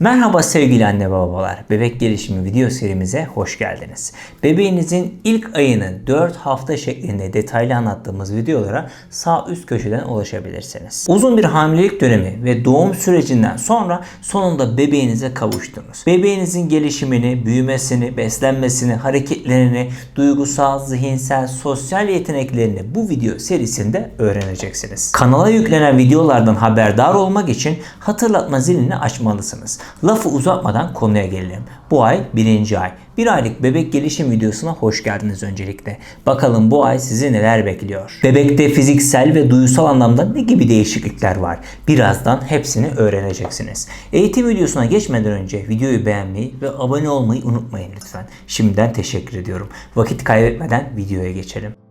Merhaba sevgili anne babalar. Bebek gelişimi video serimize hoş geldiniz. Bebeğinizin ilk ayını 4 hafta şeklinde detaylı anlattığımız videolara sağ üst köşeden ulaşabilirsiniz. Uzun bir hamilelik dönemi ve doğum sürecinden sonra sonunda bebeğinize kavuştunuz. Bebeğinizin gelişimini, büyümesini, beslenmesini, hareketlerini, duygusal, zihinsel, sosyal yeteneklerini bu video serisinde öğreneceksiniz. Kanala yüklenen videolardan haberdar olmak için hatırlatma zilini açmalısınız. Lafı uzatmadan konuya gelelim. Bu ay birinci ay. Bir aylık bebek gelişim videosuna hoş geldiniz öncelikle. Bakalım bu ay sizi neler bekliyor? Bebekte fiziksel ve duysal anlamda ne gibi değişiklikler var? Birazdan hepsini öğreneceksiniz. Eğitim videosuna geçmeden önce videoyu beğenmeyi ve abone olmayı unutmayın lütfen. Şimdiden teşekkür ediyorum. Vakit kaybetmeden videoya geçelim.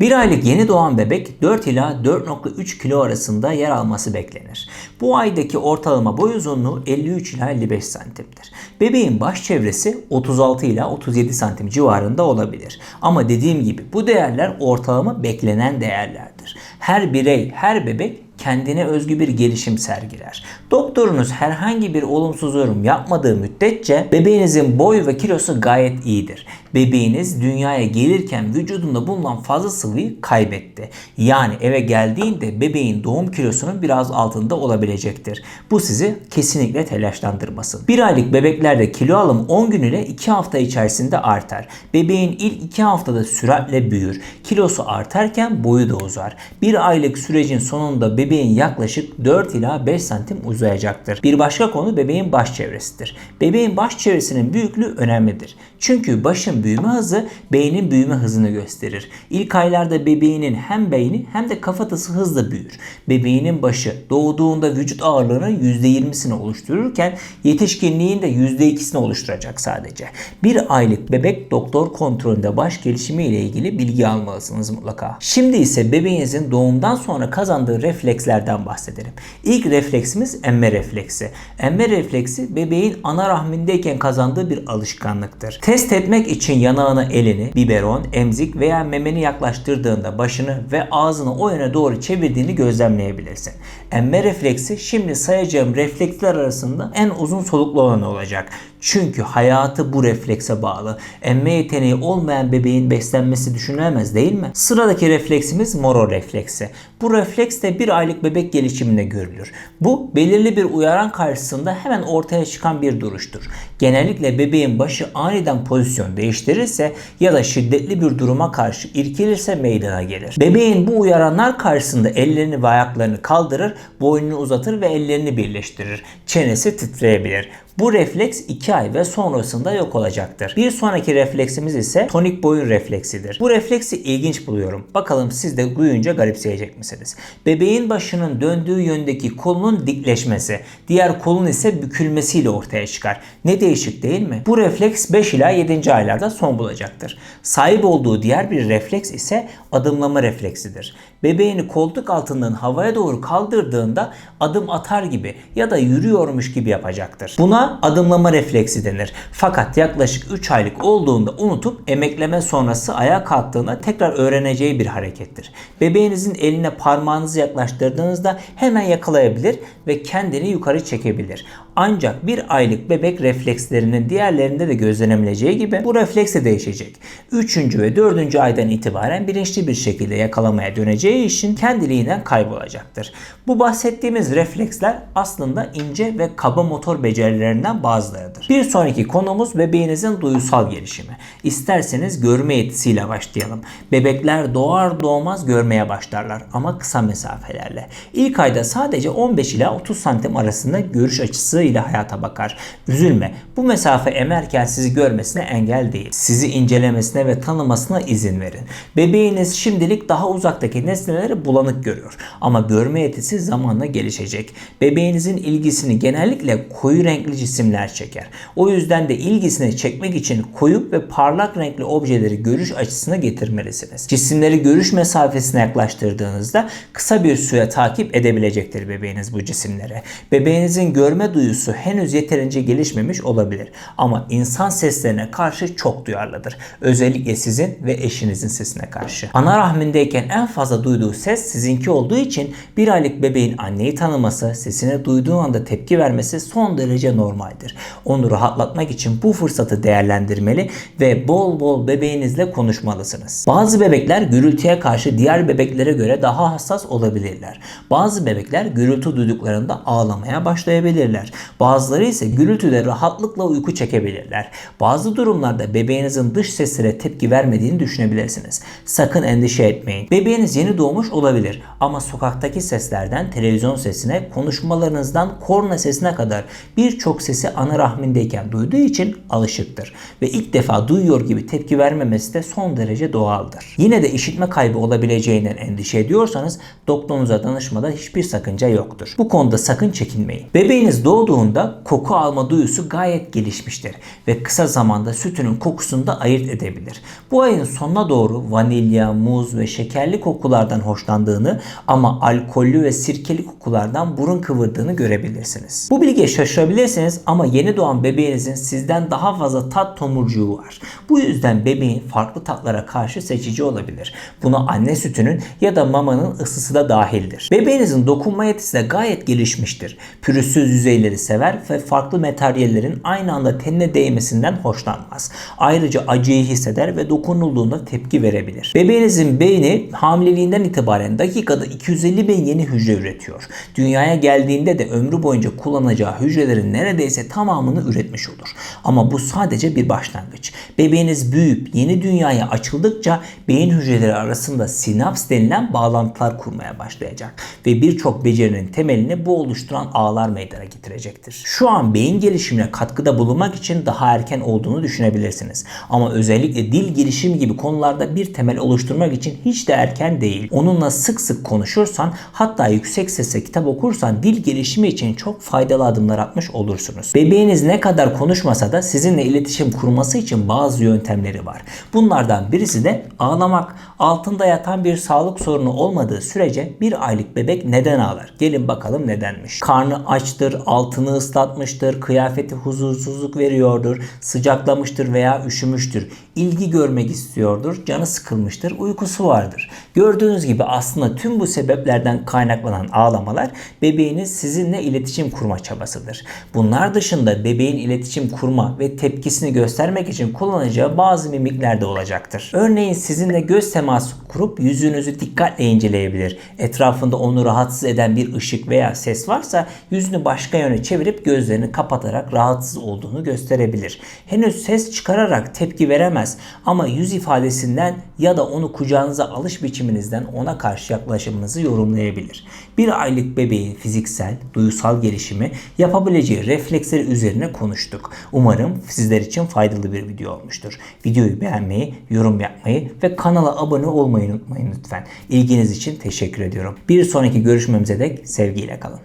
Bir aylık yeni doğan bebek 4 ila 4.3 kilo arasında yer alması beklenir. Bu aydaki ortalama boy uzunluğu 53 ila 55 santimdir. Bebeğin baş çevresi 36 ila 37 santim civarında olabilir. Ama dediğim gibi bu değerler ortalama beklenen değerlerdir. Her birey, her bebek kendine özgü bir gelişim sergiler. Doktorunuz herhangi bir olumsuz yorum yapmadığı müddetçe bebeğinizin boy ve kilosu gayet iyidir. Bebeğiniz dünyaya gelirken vücudunda bulunan fazla sıvıyı kaybetti. Yani eve geldiğinde bebeğin doğum kilosunun biraz altında olabilecektir. Bu sizi kesinlikle telaşlandırmasın. Bir aylık bebeklerde kilo alım 10 gün ile 2 hafta içerisinde artar. Bebeğin ilk 2 haftada süratle büyür. Kilosu artarken boyu da uzar. Bir aylık sürecin sonunda bebeğin yaklaşık 4 ila 5 santim uzayacaktır. Bir başka konu bebeğin baş çevresidir. Bebeğin baş çevresinin büyüklüğü önemlidir. Çünkü başın büyüme hızı beynin büyüme hızını gösterir. İlk aylarda bebeğinin hem beyni hem de kafatası hızla büyür. Bebeğinin başı doğduğunda vücut ağırlığının %20'sini oluştururken yetişkinliğin de %2'sini oluşturacak sadece. Bir aylık bebek doktor kontrolünde baş gelişimi ile ilgili bilgi almalısınız mutlaka. Şimdi ise bebeğinizin doğumdan sonra kazandığı reflekslerden bahsedelim. İlk refleksimiz emme refleksi. Emme refleksi bebeğin ana rahmindeyken kazandığı bir alışkanlıktır. Test etmek için yanağına elini, biberon, emzik veya memeni yaklaştırdığında başını ve ağzını o yöne doğru çevirdiğini gözlemleyebilirsin. Emme refleksi şimdi sayacağım refleksler arasında en uzun soluklu olan olacak. Çünkü hayatı bu reflekse bağlı. Emme yeteneği olmayan bebeğin beslenmesi düşünülemez değil mi? Sıradaki refleksimiz moro refleksi. Bu refleks de bir aylık bebek gelişiminde görülür. Bu belirli bir uyaran karşısında hemen ortaya çıkan bir duruştur. Genellikle bebeğin başı aniden pozisyon değiştirirse ya da şiddetli bir duruma karşı irkilirse meydana gelir. Bebeğin bu uyaranlar karşısında ellerini ve ayaklarını kaldırır, boynunu uzatır ve ellerini birleştirir. Çenesi titreyebilir. Bu refleks 2 ay ve sonrasında yok olacaktır. Bir sonraki refleksimiz ise tonik boyun refleksidir. Bu refleksi ilginç buluyorum. Bakalım siz de duyunca garipseyecek misiniz? Bebeğin başının döndüğü yöndeki kolunun dikleşmesi, diğer kolun ise bükülmesiyle ortaya çıkar. Ne değişik değil mi? Bu refleks 5 ila 7. aylarda son bulacaktır. Sahip olduğu diğer bir refleks ise adımlama refleksidir. Bebeğini koltuk altından havaya doğru kaldırdığında adım atar gibi ya da yürüyormuş gibi yapacaktır. Buna adımlama refleksi denir. Fakat yaklaşık 3 aylık olduğunda unutup emekleme sonrası ayağa kalktığında tekrar öğreneceği bir harekettir. Bebeğinizin eline parmağınızı yaklaştırdığınızda hemen yakalayabilir ve kendini yukarı çekebilir. Ancak bir aylık bebek reflekslerinin diğerlerinde de gözlenebileceği gibi bu refleks de değişecek. 3. ve 4. aydan itibaren bilinçli bir şekilde yakalamaya döneceği için kendiliğinden kaybolacaktır. Bu bahsettiğimiz refleksler aslında ince ve kaba motor becerilerinden bazılarıdır. Bir sonraki konumuz bebeğinizin duysal gelişimi. İsterseniz görme yetisiyle başlayalım. Bebekler doğar doğmaz görmeye başlarlar ama kısa mesafelerle. İlk ayda sadece 15 ila 30 santim arasında görüş açısı ile hayata bakar. Üzülme. Bu mesafe emerken sizi görmesine engel değil. Sizi incelemesine ve tanımasına izin verin. Bebeğiniz şimdilik daha uzaktaki nesneleri bulanık görüyor. Ama görme yetisi zamanla gelişecek. Bebeğinizin ilgisini genellikle koyu renkli cisimler çeker. O yüzden de ilgisini çekmek için koyu ve parlak renkli objeleri görüş açısına getirmelisiniz. Cisimleri görüş mesafesine yaklaştırdığınızda kısa bir süre takip edebilecektir bebeğiniz bu cisimlere. Bebeğinizin görme duyusu henüz yeterince gelişmemiş olabilir ama insan seslerine karşı çok duyarlıdır. Özellikle sizin ve eşinizin sesine karşı. Ana rahmindeyken en fazla duyduğu ses sizinki olduğu için bir aylık bebeğin anneyi tanıması, sesini duyduğu anda tepki vermesi son derece normaldir. Onu rahatlatmak için bu fırsatı değerlendirmeli ve bol bol bebeğinizle konuşmalısınız. Bazı bebekler gürültüye karşı diğer bebeklere göre daha hassas olabilirler. Bazı bebekler gürültü duyduklarında ağlamaya başlayabilirler. Bazıları ise gürültüde rahatlıkla uyku çekebilirler. Bazı durumlarda bebeğinizin dış seslere tepki vermediğini düşünebilirsiniz. Sakın endişe etmeyin. Bebeğiniz yeni doğmuş olabilir ama sokaktaki seslerden televizyon sesine, konuşmalarınızdan korna sesine kadar birçok sesi ana rahmindeyken duyduğu için alışıktır ve ilk defa duyuyor gibi tepki vermemesi de son derece doğaldır. Yine de işitme kaybı olabileceğinden endişe ediyorsanız doktorunuza danışmada hiçbir sakınca yoktur. Bu konuda sakın çekinmeyin. Bebeğiniz doğduğunda koku alma duyusu gayet gelişmiştir ve kısa zamanda sütünün kokusunu da ayırt edebilir. Bu ayın sonuna doğru vanilya, muz ve şekerli kokulardan hoşlandığını ama alkollü ve sirkeli kokulardan burun kıvırdığını görebilirsiniz. Bu bilgiye şaşırabilirsiniz ama yeni doğan bebeğinizin sizden daha fazla tat tomurcuğu var. Bu yüzden bebeğin farklı tatlara karşı seçici olabilir. Buna anne sütünün ya da mamanın ısısı da dahildir. Bebeğinizin dokunma yetisi de gayet gelişmiştir. Pürüzsüz yüzeyleri sever ve farklı materyallerin aynı anda tenine değmesinden hoşlanmaz. Ayrıca acıyı hisseder ve dokunulduğunda tepki verebilir. Bebeğinizin beyni hamileliğinden itibaren dakikada 250 bin yeni hücre üretiyor. Dünyaya geldiğinde de ömrü boyunca kullanacağı hücrelerin neredeyse tamamını üretmiş olur. Ama bu sadece bir başlangıç. Bebeğiniz büyüyüp yeni dünyaya açıldıkça beyin hücreleri arasında sinaps denilen bağlantılar kurmaya başlayacak ve birçok becerinin temelini bu oluşturan ağlar meydana getirecektir. Şu an beyin gelişimine katkıda bulunmak için daha erken olduğunu düşünebilirsiniz. Ama özellikle dil gelişimi gibi konularda bir temel oluşturmak için hiç de erken değil. Onunla sık sık konuşursan hatta yüksek sesle kitap okursan dil gelişimi için çok faydalı adımlar atmış olursunuz. Bebeğiniz ne kadar konuşmasa da sizinle iletişim kurması için bazı yöntemleri var. Bunlardan birisi de ağlamak. Altında yatan bir sağlık sorunu olmadığı sürece bir aylık bebek neden ağlar? Gelin bakalım nedenmiş. Karnı açtır, altını ıslatmıştır, kıyafeti huzursuzluk veriyordur, sıcaklamıştır veya üşümüştür. İlgi görmek istiyordur, canı sıkılmıştır, uykusu vardır. Gördüğünüz gibi aslında tüm bu sebeplerden kaynaklanan ağlamalar bebeğiniz sizinle iletişim kurma çabasıdır. Bunlar dışında bebeğin iletişim kurma ve tepkisini göstermek için kullanacağı bazı mimikler de olacaktır. Örneğin sizinle göz teması kurup yüzünüzü dikkatle inceleyebilir. Etrafında onu rahatsız eden bir ışık veya ses varsa yüzünü başka yöne çevirip gözlerini kapatarak rahatsız olduğunu gösterebilir. Henüz ses çıkararak tepki veremez ama yüz ifadesinden ya da onu kucağınıza alış biçiminizden ona karşı yaklaşımınızı yorumlayabilir. Bir aylık bebeğin fiziksel, duysal gelişimi yapabileceği refleksleri üzerine konuştuk. Umarım sizler için faydalı bir video olmuştur. Videoyu beğenmeyi, yorum yapmayı ve kanala abone olmayı unutmayın lütfen. İlginiz için teşekkür ediyorum. Bir sonraki görüşmemize dek sevgiyle kalın.